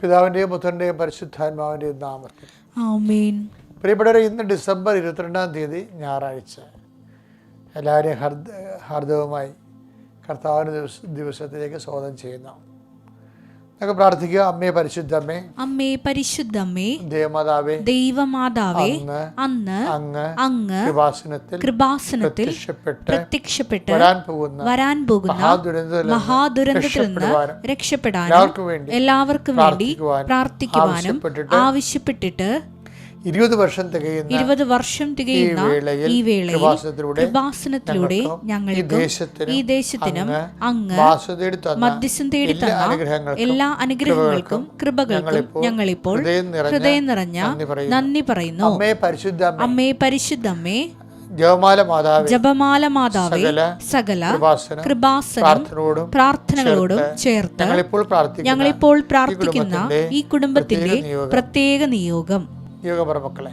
പിതാവിന്റെയും പുത്രന്റെയും പരിശുദ്ധാത്മാവിന്റെയും നാമത്തിൽ. പ്രിയപ്പെട്ടവരെ ഇന്ന് ഡിസംബർ ഇരുപത്തിരണ്ടാം തീയതി ഞായറാഴ്ച. എല്ലാവരെയും ഹർദ ഹാർദവുമായി കർത്താവിന്റെ ദിവസ ദിവസത്തിലേക്ക് സ്വാഗതം ചെയ്യുന്നു. നമുക്ക് പ്രാർത്ഥിക്കുക. അമ്മേ പരിശുദ്ധമ്മേ. അമ്മേ പരിശുദ്ധമ്മേ. ദേവമാതാവേ ദൈവമാതാവേ അന്ന് അങ്ങ് അങ്ങ് കൃപാസനത്തിൽ കൃപാസനത്തിൽ പ്രത്യക്ഷപ്പെട്ട് വരാൻ പോകുന്ന വരാൻ പോകുന്ന മഹാദുരന്തത്തിൽ നിന്ന് രക്ഷപ്പെടാനും എല്ലാവർക്കും വേണ്ടി പ്രാർത്ഥിക്കുവാനും ആവശ്യപ്പെട്ടിട്ട് ഇരുപത് വർഷം തികയുന്ന ഇരുപത് വർഷം തികയുന്ന ഈ വേളയിൽ കൃപാസനത്തിലൂടെ കൃപാസനത്തിലൂടെ ഈ ദേശത്തിനും അങ്ങ് മധ്യസ്ഥം തേടി എല്ലാ തന്ന എല്ലാ അനുഗ്രഹങ്ങൾക്കും കൃപകൾക്കും ഞങ്ങളിപ്പോൾ ഹൃദയം നിറഞ്ഞ നന്ദി പറയുന്നു. അമ്മേ പരിശുദ്ധ അമ്മേ. പരിശുദ്ധമ്മേ. മാതാവേ. ജപമാല മാതാവേ. സകല കൃപാസനം പ്രാർത്ഥനകളോടും ചേർത്ത് ഞങ്ങളിപ്പോൾ പ്രാർത്ഥിക്കുന്ന ഈ കുടുംബത്തിന്റെ പ്രത്യേക നിയോഗം. നിയോഗം മക്കളെ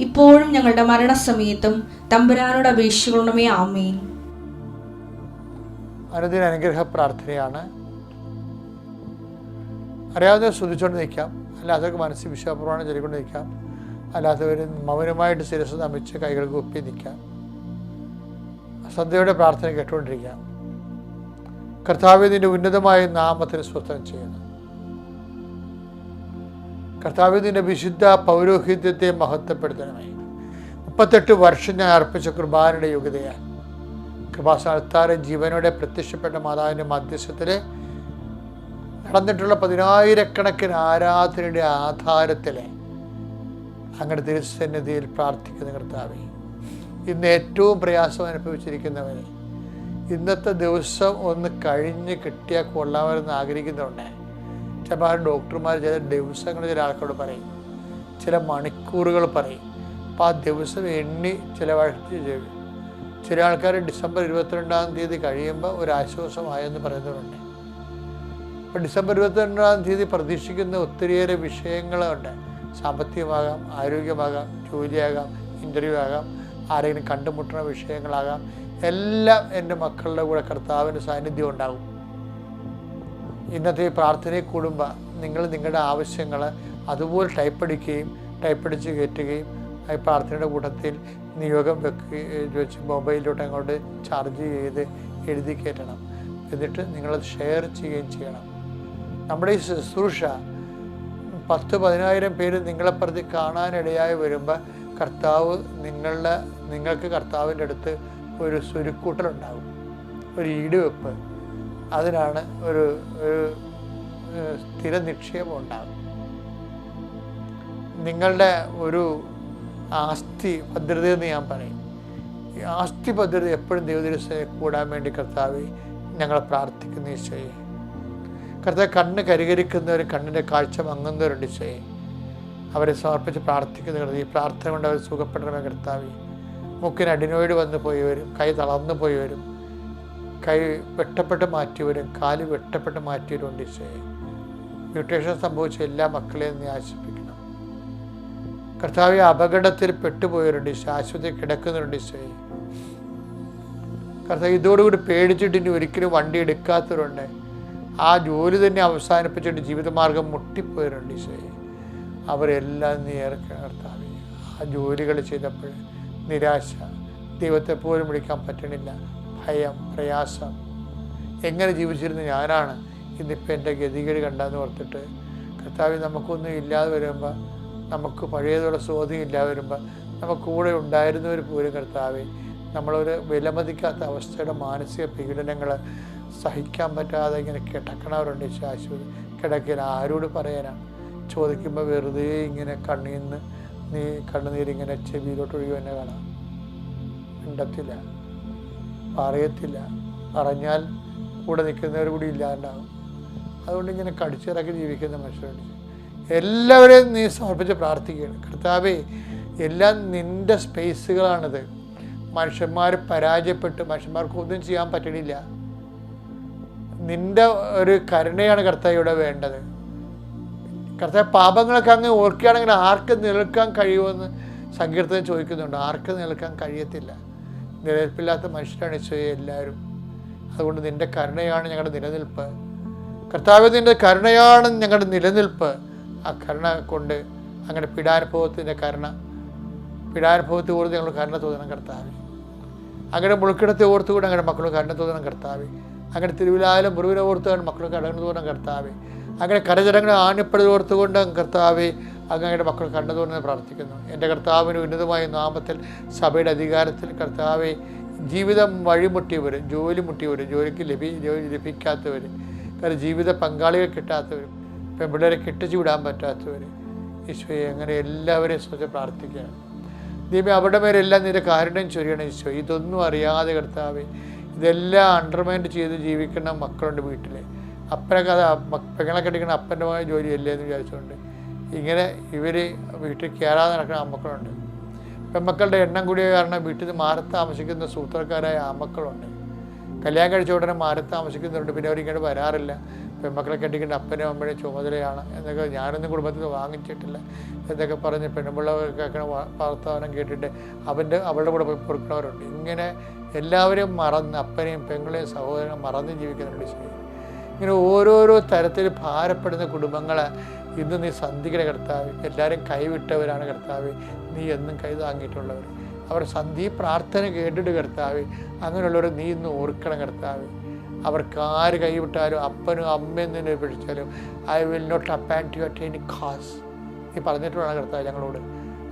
ഇപ്പോഴും ഞങ്ങളുടെ മരണസമയത്തും തമ്പുരാനോട് അപേക്ഷിക്കണമേ ആമേൻ. അനുദിന അനുഗ്രഹ പ്രാർത്ഥനയാണ്. അറിയാതെ ശ്രദ്ധിച്ചുകൊണ്ട് നിൽക്കാം. അല്ലാത്തവർക്ക് മനസ്സിൽ വിശ്വാസപ്രമാണം ചൊല്ലിക്കൊണ്ട് നിൽക്കാം. അല്ലാത്തവർ മൗനമായിട്ട് ശിരസ് നമിച്ച് കൈകൾക്ക് ഒപ്പി നിൽക്കാം. സന്ധ്യയുടെ പ്രാർത്ഥന കേട്ടുകൊണ്ടിരിക്കാം. കർത്താവ് നിന്റെ ഉന്നതമായ നാമത്തിന് സ്വസ്ഥം ചെയ്യുന്നു. കർത്താവ് നിന്റെ വിശുദ്ധ പൗരോഹിത്യത്തെ മഹത്വപ്പെടുത്തണമേ. മുപ്പത്തെട്ട് വർഷം ഞാൻ അർപ്പിച്ച കുർബാനയുടെ യോഗ്യതയാൽ കൃപാസ്ഥാനത്താറെ ജീവനോടെ പ്രത്യക്ഷപ്പെട്ട മാതാവിന്റെ മധ്യസ്ഥത്തിൽ നടന്നിട്ടുള്ള പതിനായിരക്കണക്കിന് ആരാധനയുടെ ആധാരത്തിൽ അങ്ങയുടെ തിരുസന്നിധിയിൽ പ്രാർത്ഥിക്കുന്ന കർത്താവെ ഇന്ന് ഏറ്റവും പ്രയാസം അനുഭവിച്ചിരിക്കുന്നവനെ ഇന്നത്തെ ദിവസം ഒന്ന് കഴിഞ്ഞ് കിട്ടിയാൽ കൊള്ളാമെന്ന് ആഗ്രഹിക്കുന്നുണ്ട് ചിലപ്പോൾ ഡോക്ടർമാർ ചില ദിവസങ്ങൾ ചില ആൾക്കാരോട് പറയും. ചില മണിക്കൂറുകൾ പറയും. അപ്പോൾ ആ ദിവസം എണ്ണി ചിലവഴിച്ച് ചെയ്യും. ചില ആൾക്കാർ ഡിസംബർ ഇരുപത്തിരണ്ടാം തീയതി കഴിയുമ്പോൾ ഒരു ആശ്വാസമായെന്ന് പറയുന്നവരുണ്ട്. അപ്പോൾ ഡിസംബർ ഇരുപത്തിരണ്ടാം തീയതി പ്രതീക്ഷിക്കുന്ന ഒത്തിരിയേറെ വിഷയങ്ങളുണ്ട്. സാമ്പത്തികമാകാം ആരോഗ്യമാകാം ജോലിയാകാം ഇന്റർവ്യൂ ആകാം ആരെങ്കിലും കണ്ടുമുട്ടുന്ന വിഷയങ്ങളാകാം. എല്ലാം എന്റെ മക്കളുടെ കൂടെ കർത്താവിന്റെ സാന്നിധ്യം ഉണ്ടാകും. ഇന്നത്തെ ഈ പ്രാർത്ഥനയിൽ കൂടുമ്പോൾ നിങ്ങൾ നിങ്ങളുടെ ആവശ്യങ്ങൾ അതുപോലെ ടൈപ്പ് അടിക്കുകയും ടൈപ്പ് അടിച്ച് കയറ്റുകയും ആ പ്രാർത്ഥനയുടെ കൂട്ടത്തിൽ നിയോഗം വെക്കുകയും വെച്ച് മൊബൈലിലോട്ട് അങ്ങോട്ട് ചാർജ് ചെയ്ത് എഴുതി കയറ്റണം. എന്നിട്ട് നിങ്ങളത് ഷെയർ ചെയ്യുകയും ചെയ്യണം. നമ്മുടെ ഈ ശുശ്രൂഷ പത്ത് പതിനായിരം പേര് നിങ്ങളെ പ്രതി കാണാനിടയായി വരുമ്പോൾ കർത്താവ് നിങ്ങളുടെ നിങ്ങൾക്ക് കർത്താവിന്റെ അടുത്ത് ഒരു സുരുക്കൂട്ടലുണ്ടാകും ഒരു ഈടുവെപ്പ് അതിനാണ് ഒരു ഒരു സ്ഥിര നിക്ഷേപം ഉണ്ടാകും നിങ്ങളുടെ ഒരു ആസ്തി ഭദ്രത എന്ന് ഞാൻ പറയും. ഈ ആസ്തി ഭദ്രത എപ്പോഴും ദൈവദിവസയെ കൂടാൻ വേണ്ടി കർത്താവ് ഞങ്ങളെ പ്രാർത്ഥിക്കുന്ന ഈശോയെ. കർത്താവ് കണ്ണ് കരികരിക്കുന്നവർ കണ്ണിന്റെ കാഴ്ച മങ്ങുന്നവരുണ്ട് ഈശോയെ. അവരെ സമർപ്പിച്ച് പ്രാർത്ഥിക്കുന്ന കർത്താവ് ഈ പ്രാർത്ഥന കൊണ്ട് അവർ സുഖപ്പെടണമേ കർത്താവ്. മുക്കിന് അഡിനോയിഡ് വന്നു പോയവരും കൈ തളർന്നു പോയവരും കൈ വെട്ടപ്പെട്ട് മാറ്റിയവരും കാൽ വെട്ടപ്പെട്ട് മാറ്റിയവരും ഉണ്ട് ഈശോയെ. മ്യൂട്ടേഷൻ സംഭവിച്ച എല്ലാ മക്കളെയും നീ ആശിപ്പിക്കണം കർത്താവ് അപകടത്തിൽ പെട്ടുപോയവരുണ്ട് ഈശോ ആശുപത്രി കിടക്കുന്നവരുണ്ട് ഈശോയെ. കർത്താവ് ഇതോടുകൂടി പേടിച്ചിട്ട് ഇനി ഒരിക്കലും വണ്ടി എടുക്കാത്തവരുണ്ട്. ആ ജോലി തന്നെ അവസാനിപ്പിച്ചിട്ട് ജീവിതമാർഗം മുട്ടിപ്പോയവരുണ്ട് ഈശോയെ. അവരെല്ലാം നീ ഇറക്കണം കർത്താവ്. ആ ജോലികൾ ചെയ്തപ്പോൾ നിരാശ. ദൈവത്തെ പോലും വിളിക്കാൻ പറ്റണില്ല. ഭയം പ്രയാസം. എങ്ങനെ ജീവിച്ചിരുന്ന ഞാനാണ് ഇന്നിപ്പോൾ എന്റെ ഗതികേട് കണ്ടെന്ന് ഓർത്തിട്ട് കർത്താവ് നമുക്കൊന്നും ഇല്ലാതെ വരുമ്പോൾ നമുക്ക് പഴയതുള്ള സ്വാധീനം ഇല്ലാതെ വരുമ്പോൾ നമുക്ക് കൂടെ ഉണ്ടായിരുന്നവർ പോലും കർത്താവെ നമ്മളൊരു വിലമതിക്കാത്ത അവസ്ഥയുടെ മാനസിക പീഡനങ്ങൾ സഹിക്കാൻ പറ്റാതെ ഇങ്ങനെ കിടക്കണവരുണ്ട് ശാശ്വതി കിടക്കൽ ആരോട് പറയാനാണ് ചോദിക്കുമ്പോൾ വെറുതെ ഇങ്ങനെ കണ്ണീന്ന് നീ കണ്ണുനീരിങ്ങനെ ചെവിയിലോട്ട് ഒഴുകി തന്നെ കാണാം മിണ്ടത്തില്ല. പറയത്തില്ല പറഞ്ഞാൽ കൂടെ നിൽക്കുന്നവർ കൂടി ഇല്ലാണ്ടാവും. അതുകൊണ്ട് ഇങ്ങനെ കടിച്ചിറക്കി ജീവിക്കുന്ന മനുഷ്യരുണ്ട്. എല്ലാവരെയും നീ സമർപ്പിച്ച് പ്രാർത്ഥിക്കുകയാണ്. കർത്താവേ എല്ലാം നിന്റെ സ്പേസുകളാണിത്. മനുഷ്യന്മാർ പരാജയപ്പെട്ട്. മനുഷ്യന്മാർക്ക് ഒന്നും ചെയ്യാൻ പറ്റണില്ല. നിന്റെ ഒരു കരുണയാണ് കർത്താവ് ഇവിടെ വേണ്ടത്. കർത്താവ് പാപങ്ങളൊക്കെ അങ്ങ് ഓർക്കുകയാണെങ്കിൽ ആർക്ക് നിൽക്കാൻ കഴിയുമെന്ന് സങ്കീർത്തനം ചോദിക്കുന്നുണ്ട്. ആർക്ക് നിൽക്കാൻ കഴിയത്തില്ല. നിലനിൽപ്പില്ലാത്ത മനുഷ്യരാണ് ഈശോയെ എല്ലാവരും. അതുകൊണ്ട് നിന്റെ കരുണയാണ് ഞങ്ങളുടെ നിലനിൽപ്പ്. കർത്താവ് നിന്റെ കരുണയാണ് ഞങ്ങളുടെ നിലനിൽപ്പ്. ആ കരുണ കൊണ്ട് അങ്ങനെ പീഡാനുഭവത്തിന്റെ കരുണ. പീഡാനുഭവത്തെ ഓർത്ത് ഞങ്ങൾ കരുണ തോന്നണം കർത്താവ്. അങ്ങനെ മുളുക്കിടത്തെ ഓർത്തുകൊണ്ട് അങ്ങനെ മക്കൾ കരുണ തോന്നണം കർത്താവ്. അങ്ങനെ തിരുവിലായാലും മുറിവിനെ ഓർത്തുകൊണ്ട് മക്കൾ കടന്നു തോന്നണം കർത്താവ്. അങ്ങനെ കരചരങ്ങൾ ആണിപ്പടി ഓർത്തുകൊണ്ട് കർത്താവ് അങ്ങയുടെ മക്കൾ ഞാൻ പ്രാർത്ഥിക്കുന്നു. എന്റെ കർത്താവിന് ഉന്നതമായ നാമത്തിൽ സഭയുടെ അധികാരത്തിൽ കർത്താവെ ജീവിതം വഴിമുട്ടിയവർ ജോലി മുട്ടിയവർ ജോലിക്ക് ലഭി ജോലി ലഭിക്കാത്തവർ കാരണം ജീവിത പങ്കാളികൾ കിട്ടാത്തവർ പെൺപിള്ളേരെ കെട്ടിച്ചു വിടാൻ പറ്റാത്തവർ ഈശോയെ അങ്ങനെ എല്ലാവരെയും ശ്രദ്ധ പ്രാർത്ഥിക്കുകയാണ്. ദൈവം അവരുടെ മേലെല്ലാം നിന്റെ കാരുണ്യം ചൊരിയണം ഈശോ ഇതൊന്നും അറിയാതെ കർത്താവെ ഇതെല്ലാം അണ്ടർമൈൻഡ് ചെയ്ത് ജീവിക്കുന്ന മക്കളുണ്ട് വീട്ടിൽ അപ്പനൊക്കെ അത് മ- പെങ്ങളെ കെട്ടിക്കുന്ന അപ്പന്റെ ജോലിയല്ലേ എന്ന് വിചാരിച്ചുകൊണ്ട് ഇങ്ങനെ ഇവർ വീട്ടിൽ കയറാതെ നടക്കുന്ന അമ്മക്കളുണ്ട് പെൺമക്കളുടെ എണ്ണം കൂടിയ കാരണം വീട്ടിൽ മാറി താമസിക്കുന്ന സൂത്രക്കാരായ ആമക്കളുണ്ട് കല്യാണം കഴിച്ച ഉടനെ മാറി താമസിക്കുന്നുണ്ട്. പിന്നെ അവരിങ്ങോട്ട് വരാറില്ല. പെൺമക്കളെ കെട്ടിക്കേണ്ട അപ്പനും അമ്മയുടെ ചുമതലയാണ് എന്നൊക്കെ ഞാനൊന്നും കുടുംബത്തിൽ നിന്ന് വാങ്ങിച്ചിട്ടില്ല എന്നൊക്കെ പറഞ്ഞ് പെണ്ണുപിള്ള കേൾക്കണ വാ- വാർത്താവനം കേട്ടിട്ട് അവന്റെ അവളുടെ കൂടെ പോയി പൊറുക്കണവരുണ്ട്. ഇങ്ങനെ എല്ലാവരും മറന്ന് അപ്പനെയും പെങ്ങളെയും സഹോദരനും മറന്ന് ജീവിക്കുന്നുണ്ട് ഇങ്ങനെ ഓരോരോ തരത്തിൽ ഭാരപ്പെടുന്ന കുടുംബങ്ങളെ ഇന്ന് നീ സന്ധിക്കണ കർത്താവ് എല്ലാവരും കൈവിട്ടവരാണ് കർത്താവ്. നീ എന്നും കൈ താങ്ങിയിട്ടുള്ളവർ. അവർ സന്ധി പ്രാർത്ഥന കേട്ടിട്ട് കർത്താവ് അങ്ങനെയുള്ളവർ നീ ഇന്ന് ഓർക്കണം കർത്താവ്. അവർക്ക് ആര് കൈവിട്ടാലും അപ്പനും അമ്മയും നിന്നെ പിടിച്ചാലും I will not abandon you at any cause നീ പറഞ്ഞിട്ടുള്ള കർത്താവ് ഞങ്ങളോട്.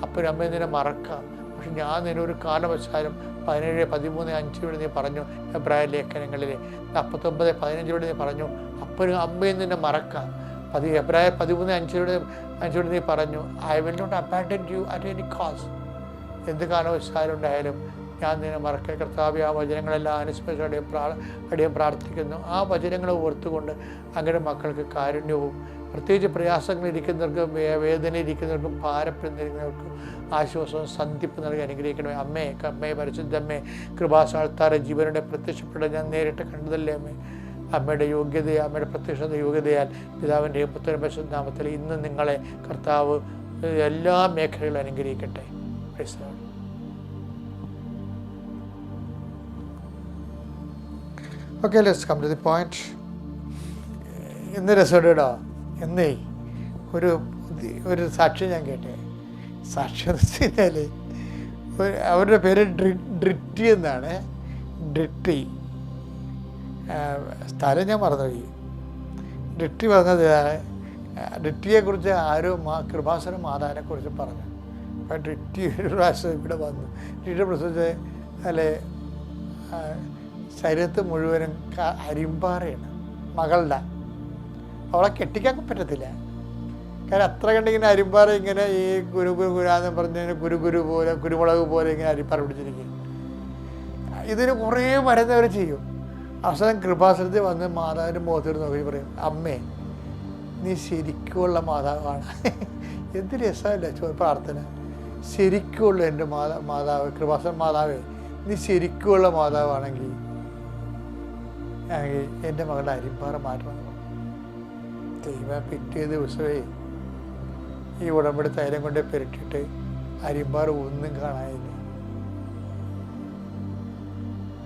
അപ്പനും അമ്മയും നിന്നെ മറക്കാം. പക്ഷെ ഞാൻ നിന്നെ ഒരു കാലവശാലും പതിനേഴ് പതിമൂന്ന് അഞ്ചിലൂടെ നീ പറഞ്ഞു. എബ്രായ ലേഖനങ്ങളിൽ നാൽപ്പത്തൊമ്പത് പതിനഞ്ചിലൂടെ നീ പറഞ്ഞു. അപ്പനും അമ്മയും നിന്നെ മറക്കാം. പതി എബ്രായ പതിമൂന്ന് അഞ്ചിലൂടെ അഞ്ചിലൂടെ നീ പറഞ്ഞു I will not abandon you at any cause എന്ത് കാലവശാലും ഉണ്ടായാലും ഞാൻ നിന്നെ മറക്കൽ കർത്താവ് ആ വചനങ്ങളെല്ലാം അനുസ്മരിച്ച് അടിയും പ്രാ അടിയും പ്രാർത്ഥിക്കുന്നു. ആ വചനങ്ങളെ ഓർത്തുകൊണ്ട് അങ്ങനെ മക്കൾക്ക് കാരുണ്യവും പ്രത്യേകിച്ച് വേദന ഇരിക്കുന്നവർക്കും ഭാരപ്പെടുന്നിരിക്കുന്നവർക്കും ആശ്വാസവും സന്ധിപ്പ് നൽകി അനുഗ്രഹിക്കണമേ. അമ്മേ അമ്മയെ പരിശുദ്ധമ്മേ കൃപാസാൾത്താറെ ജീവനോടെ പ്രത്യക്ഷപ്പെട്ട ഞാൻ നേരിട്ട് കണ്ടതല്ലേ അമ്മേ. അമ്മയുടെ യോഗ്യത അമ്മയുടെ പ്രത്യക്ഷത യോഗ്യതയാൽ പിതാവിന്റെയും പുത്രൻ പരിശുദ്ധാമത്തിൽ ഇന്ന് നിങ്ങളെ കർത്താവ് എല്ലാ മേഖലകളും അനുഗ്രഹിക്കട്ടെ. Okay let's come to the point ഇന്ന് രസോടാ എന്നേ ഒരു ഒരു സാക്ഷി ഞാൻ കേട്ടെ. സാക്ഷ്യം എന്ന് വെച്ച് കഴിഞ്ഞാൽ അവരുടെ പേര് ഡ്രി ഡ്രിറ്റി എന്നാണ്. ഡ്രിറ്റി. സ്ഥലം ഞാൻ മറന്നുപോയി. ഡിറ്റി പറഞ്ഞത് ഡിറ്റിയെക്കുറിച്ച് ആരോ മാ കൃപാസന മാതാവിനെക്കുറിച്ച് പറഞ്ഞു. അപ്പം ഡിറ്റി ഒരു പ്രാവശ്യം ഇവിടെ വന്നു. ഡിറ്റിയെ പ്രസവിച്ച് അല്ലെ ശരീരത്ത് മുഴുവനും അരിമ്പാറയാണ് മകളുടെ. അവളെ കെട്ടിക്കാൻ പറ്റത്തില്ല. കാരണം അത്ര കണ്ടിങ്ങനെ അരിമ്പാറ ഇങ്ങനെ ഈ ഗുരു ഗുരു ഗുരാന്ന് പറഞ്ഞ ഗുരു ഗുരു പോലെ കുരുമുളക് പോലെ ഇങ്ങനെ അരിപ്പാറ പിടിച്ചിരിക്കും ഇതിന് കുറേ മരുന്നവർ ചെയ്യും. അവസാനം കൃപാസനത്തിൽ വന്ന് മാതാവിന്റെ മുഖത്തോട് നോക്കി പറയും അമ്മേ നീ ശരിക്കുമുള്ള മാതാവാണ്. എന്ത് രസമല്ല ചോ പ്രാർത്ഥന. ശരിക്കുമുള്ള എന്റെ മാതാ മാതാവ് കൃപാസൻ മാതാവേ നീ ശരിക്കുമുള്ള മാതാവാണെങ്കിൽ എന്റെ മകളുടെ അരിമ്പാറ മാറ്റണം. ദൈവം പിറ്റേ ദിവസമേ ഈ ഉടമ്പടി തൈലം കൊണ്ട് പെരട്ടിയിട്ട് അരിമ്പാറ ഒന്നും കാണാനില്ല.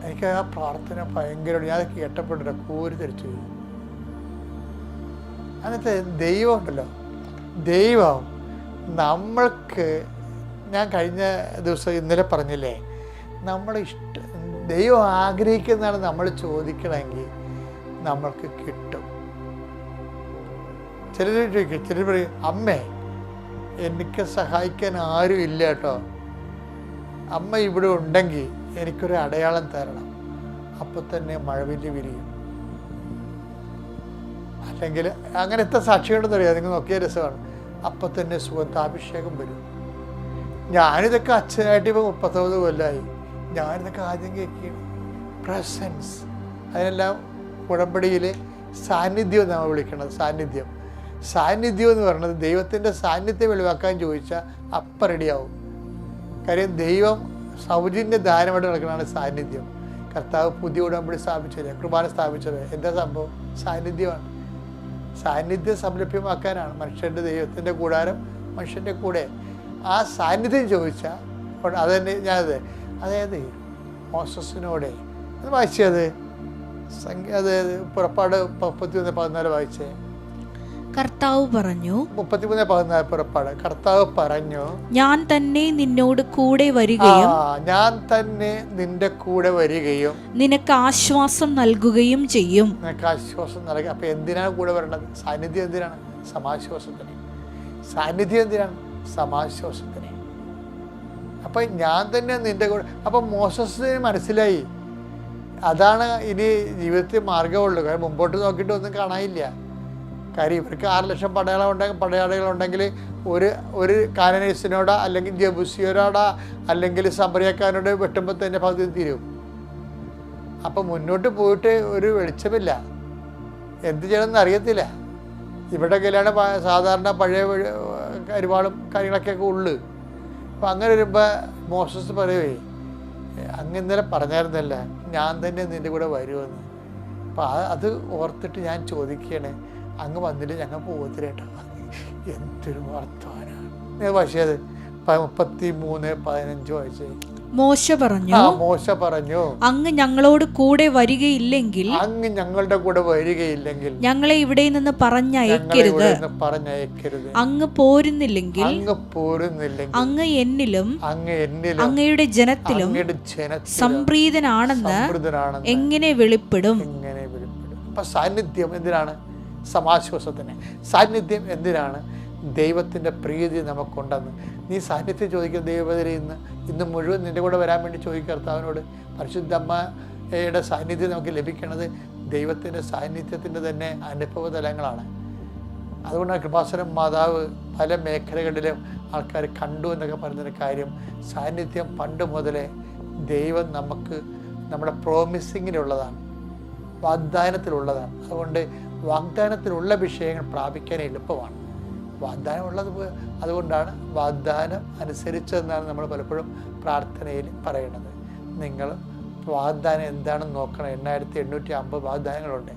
എനിക്ക് ആ പ്രാർത്ഥന ഭയങ്കര ഞാൻ കേട്ടപ്പെട്ടില്ല കൂരി തിരിച്ചു അങ്ങനത്തെ ദൈവം ഉണ്ടല്ലോ ദൈവം നമ്മൾക്ക് ഞാൻ കഴിഞ്ഞ ദിവസം ഇന്നലെ പറഞ്ഞില്ലേ നമ്മൾ ഇഷ്ട ദൈവം ആഗ്രഹിക്കുന്നതാണ് നമ്മൾ ചോദിക്കണമെങ്കിൽ നമ്മൾക്ക് കിട്ടും. ചിലർ ചോദിക്കും ചിലർ പറയും അമ്മേ എനിക്ക് സഹായിക്കാൻ ആരും ഇല്ല കേട്ടോ. അമ്മ ഇവിടെ ഉണ്ടെങ്കിൽ എനിക്കൊരു അടയാളം തരണം. അപ്പോൾ തന്നെ മഴവില്ല് വിരിയും. അല്ലെങ്കിൽ അങ്ങനത്തെ സാക്ഷികളുടെ അറിയാം നിങ്ങൾ നോക്കിയ രസമാണ്. അപ്പം തന്നെ സുഗന്ധാഭിഷേകം വരും. ഞാനിതൊക്കെ അച്ഛനായിട്ട് ഇപ്പോൾ മുപ്പത്തൊമ്പത് കൊല്ലമായി ഞാനിതൊക്കെ ആദ്യം കേൾക്കുകയാണ്. പ്രസൻസ് അതിനെല്ലാം ഉടമ്പടിയിലെ സാന്നിധ്യം എന്നാണ് വിളിക്കുന്നത്. സാന്നിധ്യം. സാന്നിധ്യം എന്ന് പറയുന്നത് ദൈവത്തിന്റെ സാന്നിധ്യം വെളിവാക്കാൻ ചോദിച്ചാൽ അപ്പം റെഡിയാവും കാര്യം ദൈവം സൗജന്യ ദാനമായിട്ട് നടക്കുന്നതാണ് സാന്നിധ്യം. കർത്താവ് പുതിയ ഉടമ്പടി സ്ഥാപിച്ചത് കുർബാന സ്ഥാപിച്ചത് എന്താ സംഭവം? സാന്നിധ്യമാണ്. സാന്നിധ്യം സംരഭ്യമാക്കാനാണ് മനുഷ്യന്റെ ദൈവത്തിന്റെ കൂടാരം മനുഷ്യന്റെ കൂടെ. ആ സാന്നിധ്യം ചോദിച്ചാൽ അതന്നെ അത് തന്നെ ഞാനത് അതായത് മോസസിനോടെ അത് വായിച്ചത്? സംഖ്യ അതായത് പുറപ്പാട് മുപ്പത്തി ഒന്ന് പതിനാല് വായിച്ചേ. കർത്താവ് പറഞ്ഞു മുപ്പത്തിമൂന്ന് പതിനാല് പുറപ്പാട്. കർത്താവ് പറഞ്ഞു ഞാൻ തന്നെ നിന്നോട് കൂടെ വരികയും ഞാൻ തന്നെ നിന്റെ കൂടെ വരികയും നിനക്ക് ആശ്വാസം നൽകുകയും ചെയ്യും. നിനക്ക് ആശ്വാസം നൽകുക. അപ്പൊ എന്തിനാണ് കൂടെ വരേണ്ടത്? സാന്നിധ്യം എന്തിനാണ്? സമാശ്വാസത്തിന്. സാന്നിധ്യം എന്തിനാണ്? സമാശ്വാസത്തിന്. അപ്പൊ ഞാൻ തന്നെ നിന്റെ കൂടെ അപ്പൊ മോശസിന് മനസ്സിലായി. അതാണ് ഇനി ജീവിതത്തിൽ മാർഗമുള്ളൂ കാരണം മുമ്പോട്ട് നോക്കിയിട്ട് ഒന്നും കാണാനില്ല. കാര്യം. ഇവർക്ക് ആറ് ലക്ഷം പടയാളം ഉണ്ടെങ്കിൽ പടയാളികളുണ്ടെങ്കിൽ ഒരു ഒരു കാനനീസിനോടോ അല്ലെങ്കിൽ ജബുസിയോടാ അല്ലെങ്കിൽ സമറിയക്കാരനോട് വെട്ടുമ്പോൾ തന്നെ പകുതി തീരും. അപ്പം മുന്നോട്ട് പോയിട്ട് ഒരു വെളിച്ചമില്ല. എന്ത് ചെയ്യണമെന്ന് അറിയത്തില്ല. ഇവിടെ കല്യാണ സാധാരണ പഴയ ഒരുപാടും കാര്യങ്ങളൊക്കെ ഉള്ളു. അപ്പം അങ്ങനെ വരുമ്പോൾ മോശസ് പറയുവേ അങ്ങ് ഇന്നലെ പറഞ്ഞായിരുന്നല്ല ഞാൻ തന്നെ നിന്റെ കൂടെ വരുമെന്ന്. അപ്പം അത് ഓർത്തിട്ട് ഞാൻ ചോദിക്കുകയാണ് അങ്ങ് വന്നില്ല ഞങ്ങൾ പോകത്തില്ല കേട്ടോ. എന്തൊരു വർത്തമാനാണ് പക്ഷേ അത് മുപ്പത്തി മൂന്ന് പതിനഞ്ച് വയസ്സ് മോശ പറഞ്ഞു. മോശ പറഞ്ഞു. അങ്ങ് ഞങ്ങളോട് കൂടെ വരികയില്ലെങ്കിൽ അങ്ങ് ഞങ്ങളുടെ കൂടെ വരികയില്ലെങ്കിൽ ഞങ്ങളെ ഇവിടെ നിന്ന് പറഞ്ഞയക്കരുത്. പറഞ്ഞയക്കരുത്. അങ്ങ് പോരുന്നില്ലെങ്കിൽ അങ്ങ് പോരുന്നില്ലെങ്കിൽ അങ്ങ് എന്നിലും അങ്ങ് എന്നിലും അങ്ങയുടെ ജനത്തിലും സംപ്രീതനാണെന്ന് എങ്ങനെ വെളിപ്പെടും? എങ്ങനെ വെളിപ്പെടും? അപ്പൊ സാന്നിധ്യം എന്തിനാണ്? സമാശ്വാസത്തിന്. സാന്നിധ്യം എന്തിനാണ്? ദൈവത്തിന്റെ പ്രീതി നമുക്കുണ്ടെന്ന്. നീ സാന്നിധ്യം ചോദിക്കുന്ന ദൈവപതിരെ ഇന്ന് ഇന്ന് മുഴുവൻ നിന്റെ കൂടെ വരാൻ വേണ്ടി ചോദിക്കുക കർത്താവിനോട്. പരിശുദ്ധമ്മയുടെ സാന്നിധ്യം നമുക്ക് ലഭിക്കുന്നത് ദൈവത്തിന്റെ സാന്നിധ്യത്തിന്റെ തന്നെ അനുഭവ തലങ്ങളാണ് അതുകൊണ്ടാണ് കൃപാസനം മാതാവ് പല മേഖലകളിലും ആൾക്കാർ കണ്ടു എന്നൊക്കെ പറയുന്നൊരു കാര്യം. സാന്നിധ്യം പണ്ട് മുതലേ ദൈവം നമുക്ക് നമ്മുടെ പ്രോമിസിങ്ങിലുള്ളതാണ് വാഗ്ദാനത്തിലുള്ളതാണ്. അതുകൊണ്ട് വാഗ്ദാനത്തിലുള്ള വിഷയങ്ങൾ പ്രാപിക്കാൻ എളുപ്പമാണ്. വാഗ്ദാനം ഉള്ളത് അതുകൊണ്ടാണ് വാഗ്ദാനം അനുസരിച്ചതെന്നാണ് നമ്മൾ പലപ്പോഴും പ്രാർത്ഥനയിൽ പറയുന്നത്. നിങ്ങൾ വാഗ്ദാനം എന്താണെന്ന് നോക്കണം. എണ്ണായിരത്തി എണ്ണൂറ്റി അമ്പത് വാഗ്ദാനങ്ങളുണ്ട്.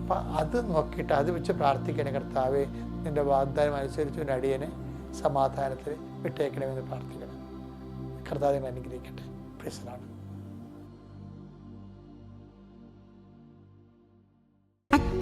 അപ്പം അത് നോക്കിയിട്ട് അത് വെച്ച് പ്രാർത്ഥിക്കണേ കർത്താവേ നിന്റെ വാഗ്ദാനം അനുസരിച്ച് ഒരു അടിയനെ സമാധാനത്തിൽ വിട്ടേക്കണമെന്ന് പ്രാർത്ഥിക്കണം. കർത്താവിനെ അനുഗ്രഹിക്കട്ടെ. പ്രശ്നമാണ്